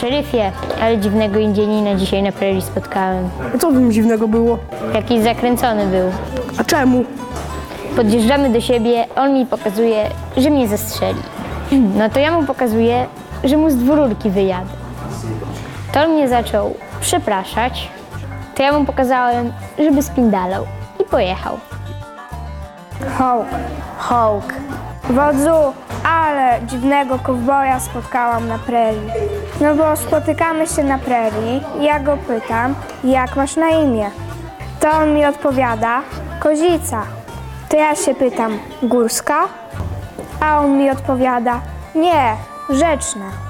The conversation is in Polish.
Szeryfie, ale dziwnego Indianina dzisiaj na prairie spotkałem. A co w tym dziwnego było? Jakiś zakręcony był. A czemu? Podjeżdżamy do siebie, on mi pokazuje, że mnie zastrzeli. No to ja mu pokazuję, że mu z dwururki wyjadę. To on mnie zaczął przepraszać, to ja mu pokazałem, żeby spindalał i pojechał. Hołk. Hołk. Wodzu, ale dziwnego kowboja spotkałam na prerii. No bo spotykamy się na prerii ja go pytam, jak masz na imię? To on mi odpowiada, Kozica. To ja się pytam, Górska? A on mi odpowiada, nie, Rzeczna.